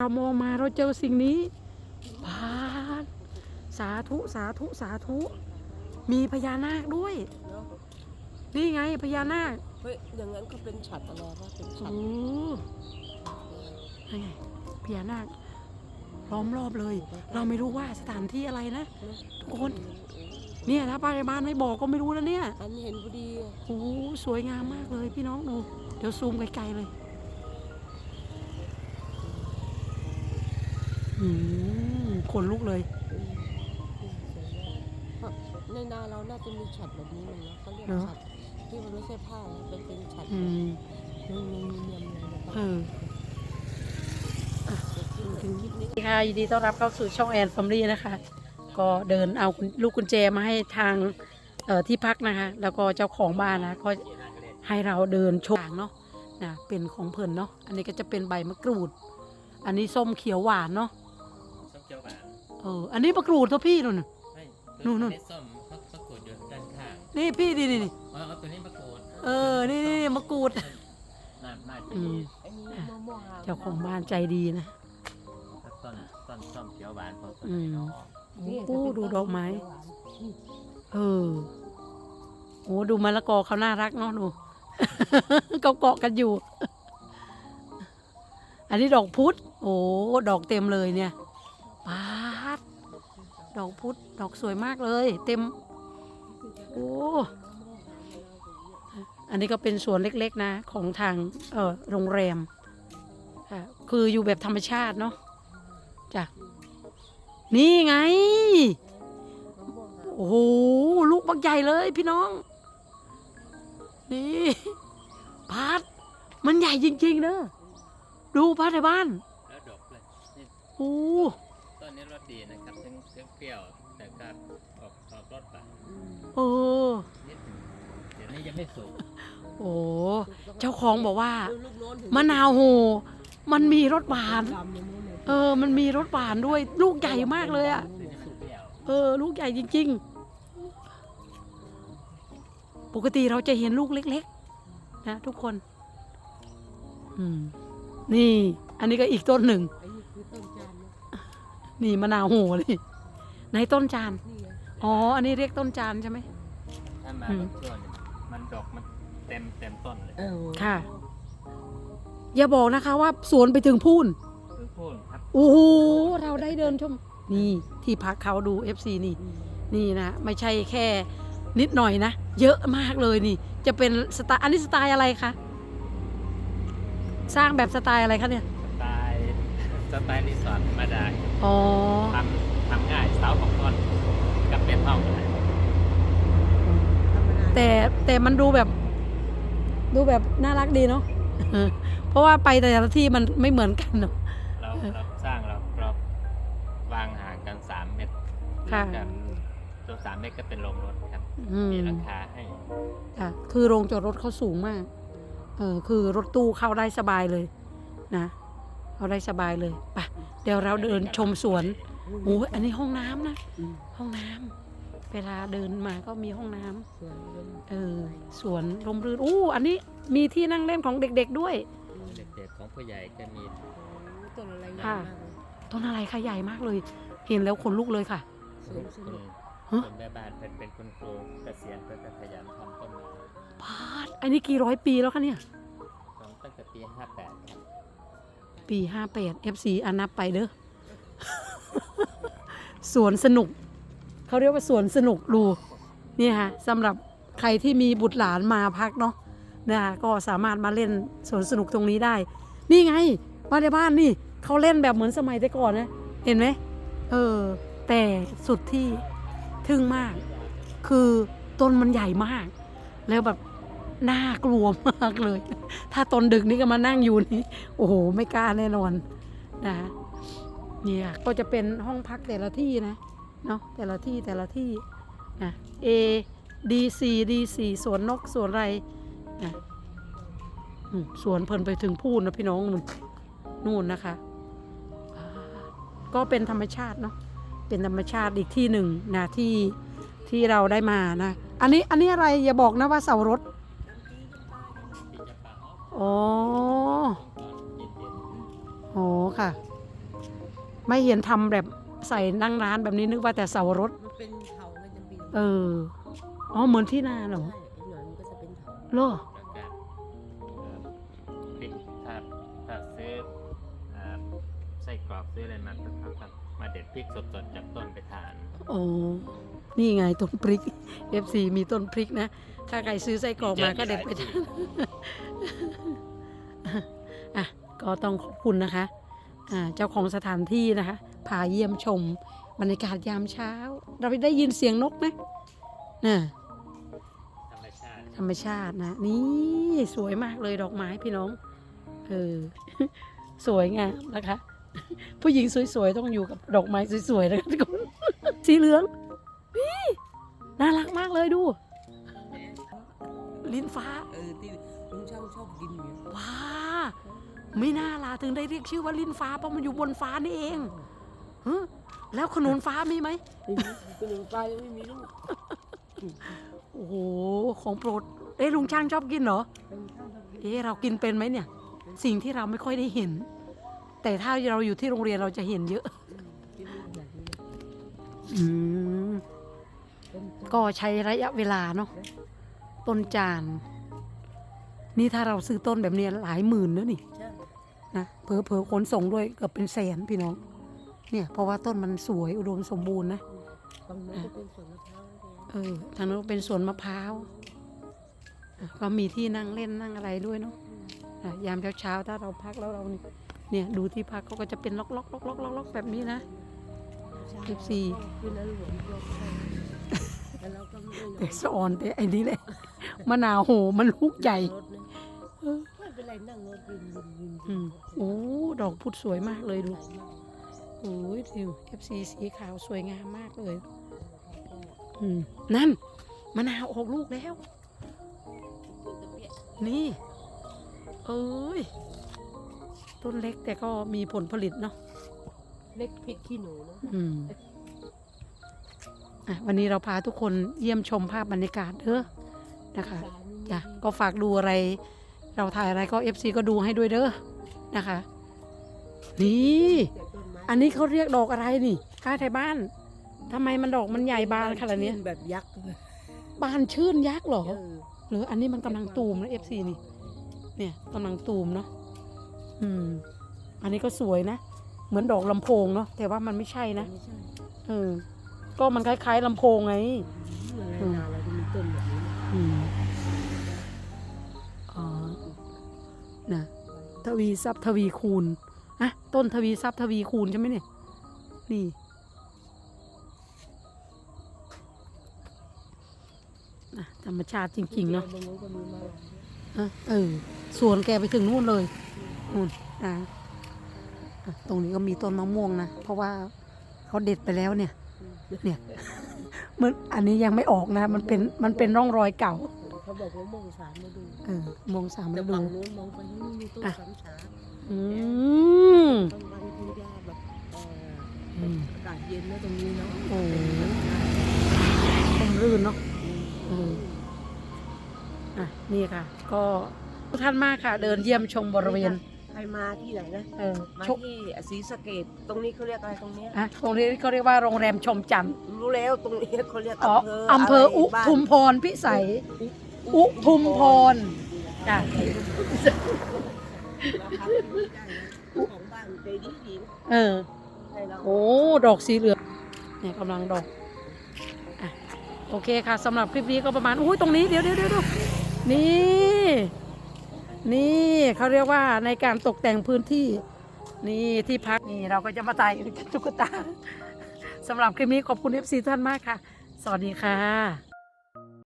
เรามองมาเราเจอสิ่งนี้พานสาธุสาธุสาธุ มีพญานาคด้วย เนาะนี่ไงพญานาคเฮ้ยอย่างนั้นก็เป็นฉัดอะไรวะเป็นฉัโอ้ดนี่ไงพญานาคล้อมรอบเลย เราไม่รู้ว่าสถานที่อะไรนะทุกคนเนี่ยถ้าป้าในบ้านไม่บอกก็ไม่รู้แล้วเนี่ยอันเห็นพอดีอะโอ้โหสวยงามมากเลยพี่น้องดูเดี๋ยวซูมไกลๆเลย อืมขนลุกเลยอืมอืมสวยมากเพราะในนาเราน่าจะมีฉัดแบบนี้มันนะเขาเรียกเหรอฉัดที่มันไม่ใช่ผ้านะเป็นเป็นฉัดอืมนุ่มๆเนียมๆเลยนะเออถึงคลิปนี้ สวัสดีค่ะยินดีต้อนรับเข้าสู่ช่องแอนฟอมลี่นะคะ ก็เดินเอาลูกกุญแจมาให้ทางเอ่อที่พักนะคะ แล้วก็เจ้าของบ้านนะก็ให้เราเดินชมเนาะนะเป็นของเพิ่นเนาะอันนี้ก็จะเป็นใบมะกรูด อันนี้ส้มเขียวหวานเนาะส้ม เขียวหวานเอออันนี้มะกรูดเท่าพี่นู่นน่ะไม่นู่นนู่นอัส้มเขาเขากดอยู่ด้านข้างนี่พี่นี่นี่นี่อ๋อเอาตัวนี้มากดเออนี่นี่มะกรูดน่าน่าจะอืมีมอันนี้มะม่วงหวเจ้าของบ้านใจดีนะสักต้นต้นส้มเขียวหวานพอต้นอืมเนาะโอ้ดูดอกไม้ เออโอ้ดูมะละกอเขาน่ารักเนาะดู เขาเกาะกันอยู่ อันนี้ดอกพุธโอ้ดอกเต็มเลยเนี่ยปาด ดอกพุธดอกสวยมากเลย เต็ม โอ้ อันนี้ก็เป็นสวนเล็กๆนะ ของทางเออโรงแรมค่ะคืออยู่แบบธรรมชาติเนาะจ้ะนี่ไง โอ้โห ลูกบักใหญ่เลยพี่น้อง นี่พัดมันใหญ่จริงๆเนอะดูพัดในบ้าน แล้วดอกเลย โอ้ ต้นนี้รสดีนะครับทั้งทั้งเปรี้ยวแต่ก็ออกออกรสหวานอืมเออนิดหนึงเดี๋ยวนี้ยังไม่สุกโอ้ เจ้าของบอกว่าดูลูกโน้นถึงมะนาวโห มันมีรสหวานดำเลยโน้นเลยเออ มันมีรสหวานด้วย ลูกใหญ่มากเลยอะตัวนี้มันเปรี้ยวเออ ลูกใหญ่จริง ๆ ปกติเราจะเห็นลูกเล็ก ๆ นะ ทุกคน อืม นี่ อันนี้ก็อีกต้นหนึ่งอันนี้คือต้นจา นนะนี่มะนาวโหเลยในต้นจาน นี่ไงอ๋อ อันนี้เรียกต้นจานใช่ไหม ถ้ามาอืมบางช่วงเนี่ยมันดอกมันเต็มเต็มต้นเลยเออค่ะ อย่าบอกนะคะว่าสวนไปถึงพูน คือพูนครับโอ้โห เราได้เดินชม นี่ที่พักเขาดู FC นี่ อืมนี่นะไม่ใช่แค่นิดหน่อยนะ เยอะมากเลยนี่ จะเป็นสไตล์อันนี้สไตล์อะไรคะ สร้างแบบสไตล์อะไรคะเนี่ยสไตล์ สไตล์รีสอร์ทธรรมดาอ๋อ ทำทำง่ายเสาของต้นกับเป็นห้องเลยธรรมดาแต่แต่มันดูแบบ ดูแบบน่ารักดีเนาะ เพราะว่าไปแต่ละที่มันไม่เหมือนกันเนาะ เราเราสร้างเราเราวางห่างกันสามเมตรค่ะครับตัวสามเมตรก็เป็นโรงรถครับอืม มีราคาให้อะ คือโรงจอดรถเขาสูงมาก เออคือรถตู้เข้าได้สบายเลย นะ เข้าได้สบายเลยไปเดี๋ยวเราเดินชมสวนโอ้ยอันนี้ห้องน้ำนะอืมห้องน้ำเวลาเดินมาก็มีห้องน้ำสวยเลยเออสวนร่มรื่นอู้อันนี้มีที่นั่งเล่นของเด็ก ๆด้วย เด็กๆของผู้ใหญ่ก็มีต้นอะไรใหญ่ค่ะมากเลยต้นอะไรคะใหญ่มากเลย เห็นแล้วขนลุกเลยค่ะ สวยสคุณนุกฮะคุณแม่บ้านเป็นเป็นคุณครูเกษียณเพื่อขยันทำต้นไม้พาดอันนี้กี่ร้อยปีแล้วคะเนี่ยทำตั้งแต่ปี 58ครับ ปีห้าแปด FC อันนับไปเด้อ สวนสนุก เขาเรียกว่าสวนสนุกดูนี่ค่ะสำหรับใครที่มีบุตรหลานมาพักเนาะนะคะก็สามารถมาเล่นสวนสนุกตรงนี้ได้ นี่ไงบ้านในบ้านนี่เขาเล่นแบบเหมือนสมัยแต่ก่อนนะ เห็นไหมเออ แต่สุดที่ทึ่งมาก คือต้นมันใหญ่มาก แล้วแบบ น่ากลัวมากเลย ถ้าตอนดึกนี่ก็มานั่งอยู่นี่ โอ้โห ไม่กล้าแน่นอนนะเนี่ย ก็จะเป็นห้องพักแต่ละที่นะ เนาะแต่ละที่แต่ละที่นะ A D C D C สวนนกสวนไรนะสวนเพลินไปถึงพูนนะพี่น้องนู่นนู่นนะคะ ก็เป็นธรรมชาติเนาะ เป็นธรรมชาติอีกที่หนึ่งนะที่ที่เราได้มานะ อันนี้อันนี้อะไรอย่าบอกนะว่าเสารถ อ๋อตอนเย็นโอ้ค่ะๆไม่เห็นทำแบบใส่นั่งร้านแบบนี้นึกว่าแต่เสาวรถ มันเป็นเถามันจะปีนเออ อ๋อเหมือนที่นาเหรอใช่อีกหน่อยมันก็จะเป็นเถาเหรอ มาก็ก็มาเด็ดพริกสดๆจากต้นไปทาน โอ้นี่ไงต้นพริก FC มีต้นพริกนะ ถ้าใครซื้อไส้กรอกมาก็เด็ดไปทาน อะ ก็ต้องขอบคุณนะคะ อ่า เจ้าของสถานที่นะคะ พาเยี่ยมชม บรรยากาศยามเช้า เราได้ยินเสียงนกไหมน่ะธรรมชาติ ธรรมชาตินะ นี่สวยมากเลยดอกไม้พี่น้อง เออ สวยงามนะคะ ผู้หญิงสวยๆ ต้องอยู่กับดอกไม้สวยๆนะคะทุกคนสีเหลืองนี่น่ารักมากเลยดู ลิ้นฟ้าเออที่ลุงช่างชอบกินเนี่ยว้าไม่น่าล่ะถึงได้เรียกชื่อว่าลิ้นฟ้าเพราะมันอยู่บนฟ้านี่เองฮะแล้วขนุนฟ้ามีไหมไม่มีขนมปลายังไม่มีลูกโอ้โหของโปรดเอ๊ะลุงช่างชอบกินเหรอลุงช่างชอบกินเอ๊ะเรากินเป็นไหมเนี่ย สิ่งที่เราไม่ค่อยได้เห็น แต่ถ้าเราอยู่ที่โรงเรียนเราจะเห็นเยอะกินลูกใหญ่เลยอืมเป็นต้นก็ใช้ระยะเวลาเนาะต้นจาน นี่ถ้าเราซื้อต้นแบบเนี้ยหลายหมื่นนะนี่ใช่นะเพอเพอๆขนส่งด้วยเกือบเป็นแสนพี่น้อง เนี่ย เพราะว่าต้นมันสวยอุดมสมบูรณ์นะตรงนั้นจะเป็นสวนมะพร้าวเลยเออทางนู้นเป็นสวนมะพร้าวอะก็มีที่นั่งเล่นนั่งอะไรด้วยเนาะอะยามเช้าๆถ้าเราพักแล้วเรานี่ เนี่ยดูที่พักเขาก็จะเป็นล็อกล็อกล็อกล็อกล็อกล็อกแบบนี้นะ14คือนั้นหลวงพ่แต่นอนสอนแต่ไอ้นี่แหละมะนาวโหมันลูกใหญ่ออไม่เป็นไรนั่งรถวินวินวินอืมโอ้ดอกพุธสวยมากเลยดูโอ้ยดิว FC สีขาวสวยงามมากเลยนั่นมะนาวออกลูกแล้ว นี่ เอ้ย ต้นเล็กแต่ก็มีผลผลิตเนาะเล็กพริกขี้หนูนะอืมอะวันนี้เราพาทุกคนเยี่ยมชมภาพบรรยากาศเด้อนะคะสารนี่จ้ะดีก็ฝากดูอะไร เราถ่ายอะไรก็ FC ก็ดูให้ด้วยเด้อนะคะ นี่แต่ต้นไม้อันนี้เขาเรียกดอกอะไรนี่ข้าไทยบ้านทำไมมันดอกมันใหญ่บานขนาดนี้แบบยักษ์เลยบานชื่นยักษ์เหรอเออหรืออันนี้มันกำลังตูมนะ FC นี่ เนี่ยกำลังตูมเนาะ อืม อันนี้ก็สวยนะ เหมือนดอกลำโพงเนาะ แต่ว่ามันไม่ใช่นะ ไม่ใช่เออ ก็มันคล้ายๆลำโพงไงเมื่อไรนานเราจะมีต้นแบบนี้นะอืมอ๋อนะทวีทรัพย์ทวีคูณอะต้นทวีทรัพย์ทวีคูณใช่ไหมเนี่ย นี่ อะธรรมชาติจริงๆเนาะตรงนู้นก็มีมา อะเออ สวนแกไปถึงนู่นเลย นู่นนะอะตรงนี้ก็มีต้นมะม่วงนะ เพราะว่าเขาเด็ดไปแล้วเนี่ย เนี่ยมันอันนี้ยังไม่ออกนะ มันเป็นมันเป็นร่องรอยเก่าเขาบอกว่ามองสามมาดูเออมองสามแต่ฤดูฝั่งนู้นมองไปนี่มีต้นอะสามฉาอืมต้นไม้ทุ่งหญ้าแบบเอ่ออืมอากาศเย็นนะตรงนี้เนาะโอ้ต้นรื่นเนาะเอออะนี่ค่ะ ก็ทุกท่านมากค่ะ เดินเยี่ยมชมบริเวณใค รมาที่ไหนนะเออมาชมที่ศรีสะเกดตรงนี้เขาเรียกอะไรตรงเนี้ยอะตรงนี้เขาเรียกว่าโรงแรมชมจันทร์รู้แล้วตรงนี้เขาเรียกอ๋ออำอำเภเภอออะไรอุบ้านทุมพรพิสัย อุทุมพรจ้ะมาพักที่นี่ได้นะของบ้านใจดีดีนะเออให้เราโอ้ดอกสีเหลืองเนี่ยกำลังดอกอะโอเคค่ะสำหรับคลิปนี้ก็ประมาณอุ้ยตรงนี้เดี๋ยวเดี๋ยวเดี๋ยวดูนี่ นี่เขาเรียกว่าในการตกแต่งพื้นที่ นี่ที่พักนี่เราก็จะมาถ่ายตุ๊กตาสำหรับคลิปนี้ขอบคุณ FC ท่านมากค่ะ สวัสดีค่ะ